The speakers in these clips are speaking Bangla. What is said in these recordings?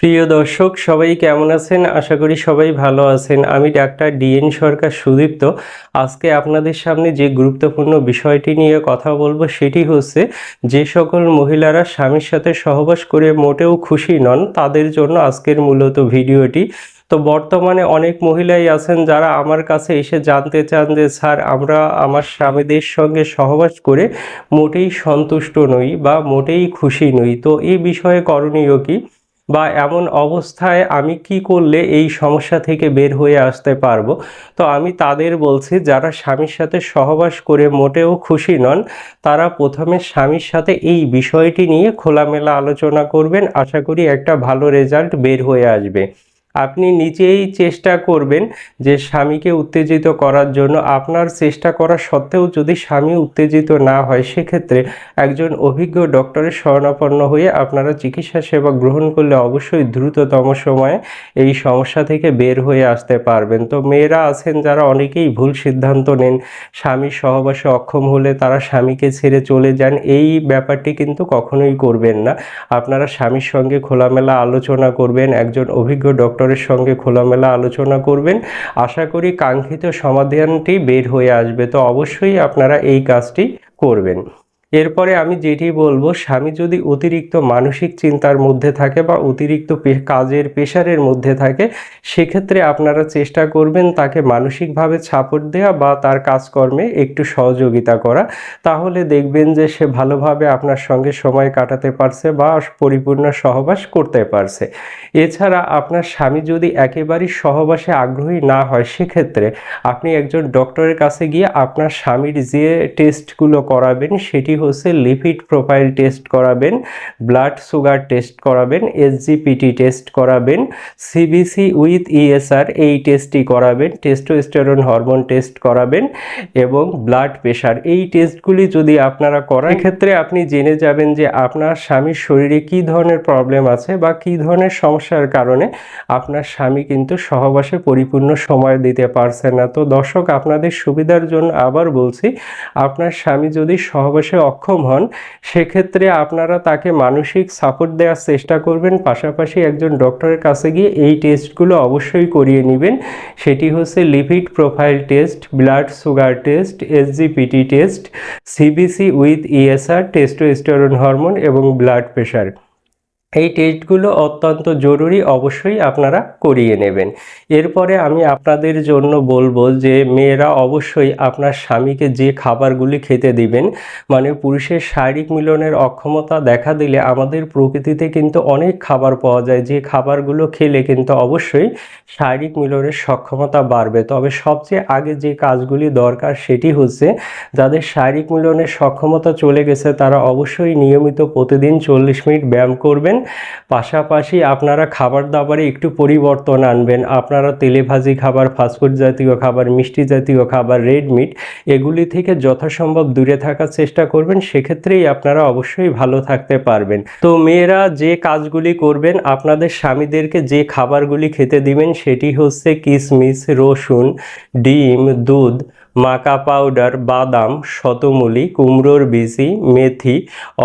প্রিয় দর্শক, সবাই কেমন আছেন? আশা করি সবাই ভালো আছেন। আমি ডাক্তার ডিএন সরকার সুদীপ্ত। আজকে আপনাদের সামনে যে গুরুত্বপূর্ণ বিষয়টি নিয়ে কথা বলব সেটি হচ্ছে, যে সকল মহিলারা স্বামীর সাথে সহবাস করে মোটেও খুশি নন, তাদের জন্য আজকের মূলত ভিডিওটি। তো বর্তমানে অনেক মহিলাই আছেন যারা আমার কাছে এসে জানতে চান যে, স্যার, আমরা আমার স্বামীদের সঙ্গে সহবাস করে মোটেই সন্তুষ্ট নই বা মোটেই খুশি নই। তো এই বিষয়ে করণীয় কি? বা এমন অবস্থায় আমি কি করলে এই সমস্যা থেকে বের হয়ে আসতে পারব? তো আমি তাদের বলছি, যারা স্বামীর সাথে সহবাস করে মোটেও খুশি নন, তারা প্রথমে স্বামীর সাথে এই বিষয়টি নিয়ে খোলামেলা আলোচনা করবেন। আশা করি একটা ভালো রেজাল্ট বের হয়ে আসবে। আপনি নিজেই চেষ্টা করবেন যে স্বামীকে উত্তেজিত করার জন্য। আপনার চেষ্টা করা সত্ত্বেও যদি স্বামী উত্তেজিত না হয়, সেক্ষেত্রে একজন অভিজ্ঞ ডক্টরের শরণাপন্ন হয়ে আপনারা চিকিৎসা সেবা গ্রহণ করলে অবশ্যই দ্রুততম সময়ে এই সমস্যা থেকে বের হয়ে আসতে পারবেন। তো মেয়েরা আছেন যারা অনেকেই ভুল সিদ্ধান্ত নেন, স্বামী সহবাসে অক্ষম হলে তারা স্বামীকে ছেড়ে চলে যান। এই ব্যাপারটি কিন্তু কখনোই করবেন না। আপনারা স্বামীর সঙ্গে খোলামেলা আলোচনা করবেন। একজন অভিজ্ঞ ডক্টরের সঙ্গে খোলামেলা আলোচনা করবেন। আশা করি কাঙ্ক্ষিত সমাধানটি বের হয়ে আসবে। তো অবশ্যই আপনারা এই কাজটি করবেন। এরপরে আমি যেটি বলব, স্বামী যদি অতিরিক্ত মানসিক চিন্তার মধ্যে থাকে বা অতিরিক্ত কাজের প্রেশারের মধ্যে থাকে, সেক্ষেত্রে আপনারা চেষ্টা করবেন তাকে মানসিকভাবে সাপোর্ট দেওয়া বা তার কাজকর্মে একটু সহযোগিতা করা। তাহলে দেখবেন যে সে ভালোভাবে আপনার সঙ্গে সময় কাটাতে পারছে বা পরিপূর্ণ সহবাস করতে পারছে। এছাড়া আপনার স্বামী যদি একেবারেই সহবাসে আগ্রহী না হয়, সেক্ষেত্রে আপনি একজন ডক্টরের কাছে গিয়ে আপনার স্বামীর যে টেস্টগুলো করাবেন, সেটি হচ্ছে লিপিড প্রোফাইল টেস্ট করাবেন ব্লাড সুগার টেস্ট করাবেন এসজিপিটি টেস্ট করাবেন সিবিসি উইথ ইএসআর এই টেস্টটি করাবেন টেস্টোস্টেরন হরমোন টেস্ট করাবেন এবং ব্লাড প্রেশার এই টেস্টগুলি যদি আপনারা করার ক্ষেত্রে আপনি জেনে যাবেন যে আপনার স্বামীর শরীরে কী ধরনের প্রবলেম আছে বা কী ধরনের সমস্যার কারণে আপনার স্বামী কিন্তু সহবাসে পরিপূর্ণ সময় দিতে পারছে না। তো দর্শক, আপনাদের সুবিধার জন্য আবার বলছি, আপনার স্বামী যদি সহবাসে অক্ষম হন, সেক্ষেত্রে আপনারা তাকে মানসিক সাপোর্ট দেওয়ার চেষ্টা করবেন। পাশাপাশি একজন ডক্টরের কাছে গিয়ে এই টেস্টগুলো অবশ্যই করিয়ে নেবেন। সেটি হচ্ছে lipid profile test blood sugar test SGPT test CBC with ESR testosterone hormone এবং ব্লাড প্রেশার এই টেস্টগুলো অত্যন্ত জরুরি, অবশ্যই আপনারা করিয়ে নেবেন। এরপরে আমি আপনাদের জন্য বলব যে, মেয়েরা অবশ্যই আপনার স্বামীকে যে খাবারগুলি খেতে দিবেন মানে পুরুষের শারীরিক মিলনের অক্ষমতা দেখা দিলে আমাদের প্রকৃতিতে কিন্তু অনেক খাবার পাওয়া যায়। যে খাবারগুলো খেলে কিন্তু অবশ্যই শারীরিক মিলনের সক্ষমতা বাড়বে। তবে সবচেয়ে আগে যে কাজগুলি দরকার সেটি হচ্ছে, যাদের শারীরিক মিলনের সক্ষমতা চলে গেছে, তারা অবশ্যই নিয়মিত প্রতিদিন চল্লিশ মিনিট ব্যায়াম করবেন। পাশাপাশি আপনারা খাবার দাবারে একটু পরিবর্তন আনবেন। আপনারা তেলে ভাজি খাবার, ফাস্টফুড জাতীয় খাবার, মিষ্টি জাতীয় খাবার, রেড মিট, এগুলি থেকে যথাসম্ভব দূরে থাকার চেষ্টা করবেন। সেক্ষেত্রেই আপনারা অবশ্যই ভালো থাকতে পারবেন। তো মেয়েরা যে কাজগুলি করবেন, আপনাদের স্বামীদেরকে যে খাবারগুলি খেতে দিবেন, সেটি হচ্ছে কিশমিশ রসুন, ডিম, দুধ মাকা পাউডার, বাদাম, শতমূলি, কুমড়োর বিচি, মেথি,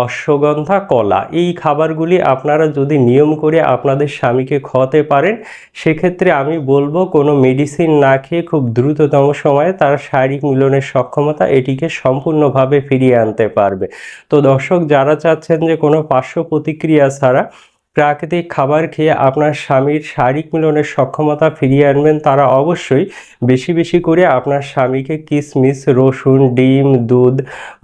অশ্বগন্ধা, কলা এই খাবারগুলি আপনারা যদি নিয়ম করে আপনাদের স্বামীকে খাওয়াতে পারেন, সেক্ষেত্রে আমি বলব কোনো মেডিসিন না খেয়ে খুব দ্রুততম সময়ে তার শারীরিক মিলনের সক্ষমতা এটিকে সম্পূর্ণভাবে ফিরিয়ে আনতে পারবে। তো দর্শক, যারা চাচ্ছেন যে কোনো পার্শ্ব প্রতিক্রিয়া ছাড়া প্রাকৃতিক খাবার খেয়ে আপনার স্বামীর শারীরিক মিলনের সক্ষমতা ফিরিয়ে আনবেন, তারা অবশ্যই বেশি বেশি করে আপনার স্বামীকে কিশমিশ রসুন, ডিম, দুধ,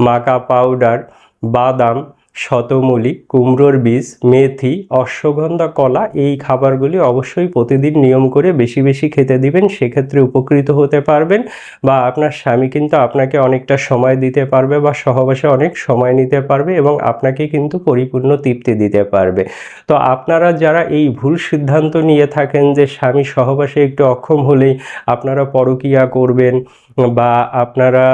মাকা পাউডার, বাদাম শতমূলি, কুমড়োর বীজ, মেথি, অশ্বগন্ধা, কলা এই খাবারগুলি অবশ্যই প্রতিদিন নিয়ম করে বেশি বেশি খেতে দিবেন। সেক্ষেত্রে উপকৃত হতে পারবেন বা আপনার স্বামী কিন্তু আপনাকে অনেকটা সময় দিতে পারবে বা সহবাসে অনেক সময় নিতে পারবে এবং আপনাকে কিন্তু পরিপূর্ণ তৃপ্তি দিতে পারবে। তো আপনারা যারা এই ভুল সিদ্ধান্ত নিয়ে থাকেন যে স্বামী সহবাসে একটু অক্ষম হলেই আপনারা পরকীয়া করবেন বা আপনারা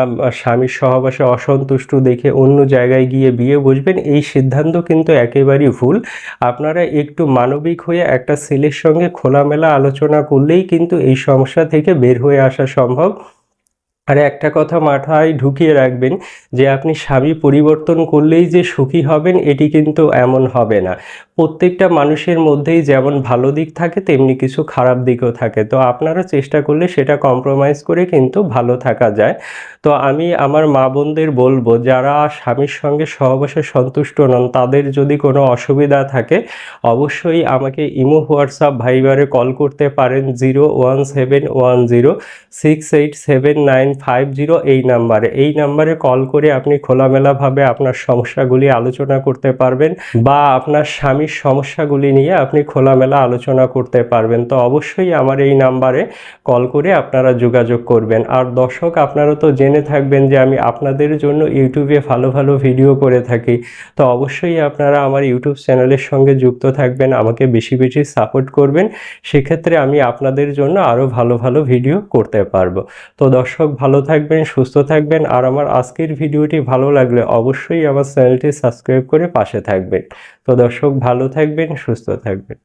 স্বামীর সহবাসে অসন্তুষ্ট দেখে অন্য জায়গায় গিয়ে বিয়ে বসবেন এই সিদ্ধান্ত কিন্তু একেবারেই ভুল। আপনারা একটু মানবিক হয়ে একটা ছেলের সঙ্গে খোলামেলা আলোচনা করলেই কিন্তু এই সমস্যা থেকে বের হয়ে আসা সম্ভব। আর একটা কথা মাথায় ঢুকিয়ে রাখবেন যে আপনি স্বামী পরিবর্তন করলেই যে সুখী হবেন, এটি কিন্তু এমন হবে না। প্রত্যেকটা মানুষের মধ্যেই যেমন ভালো দিক থাকে, তেমনি কিছু খারাপ দিকও থাকে। তো আপনারা চেষ্টা করলে সেটা কম্প্রোমাইজ করে কিন্তু ভালো থাকা যায়। তো আমি আমার মা বোনদের বলব, যারা স্বামীর সঙ্গে সহবাসে সন্তুষ্ট নন, তাদের যদি কোনো অসুবিধা থাকে, অবশ্যই আমাকে ইমো, হোয়াটসঅ্যাপ, ভাইবারে কল করতে পারেন। Zero one seven one zero, six eight seven nine five zero এই নাম্বারে এই নাম্বারে কল করে আপনি খোলামেলাভাবে আপনার সমস্যাগুলি আলোচনা করতে পারবেন বা আপনার স্বামীর সমস্যাগুলি নিয়ে আপনি খোলামেলা আলোচনা করতে পারবেন। তো অবশ্যই আমার এই নাম্বারে কল করে আপনারা যোগাযোগ করবেন। আর দর্শক, আপনারা তো জেনে থাকবেন যে আমি আপনাদের জন্য ইউটিউবে ভালো ভালো ভিডিও করে থাকি। তো অবশ্যই আপনারা আমার ইউটিউব চ্যানেলের সঙ্গে যুক্ত থাকবেন, আমাকে বেশি বেশি সাপোর্ট করবেন। সেক্ষেত্রে আমি আপনাদের জন্য আরও ভালো ভালো ভিডিও করতে পারব। তো দর্শক ভালো থাকবেন, সুস্থ থাকবেন। আর আমার আজকের ভিডিওটি ভালো লাগলে অবশ্যই আমার চ্যানেলটি সাবস্ক্রাইব করে পাশে থাকবেন। তো দর্শক, ভালো থাকবেন, সুস্থ থাকবেন।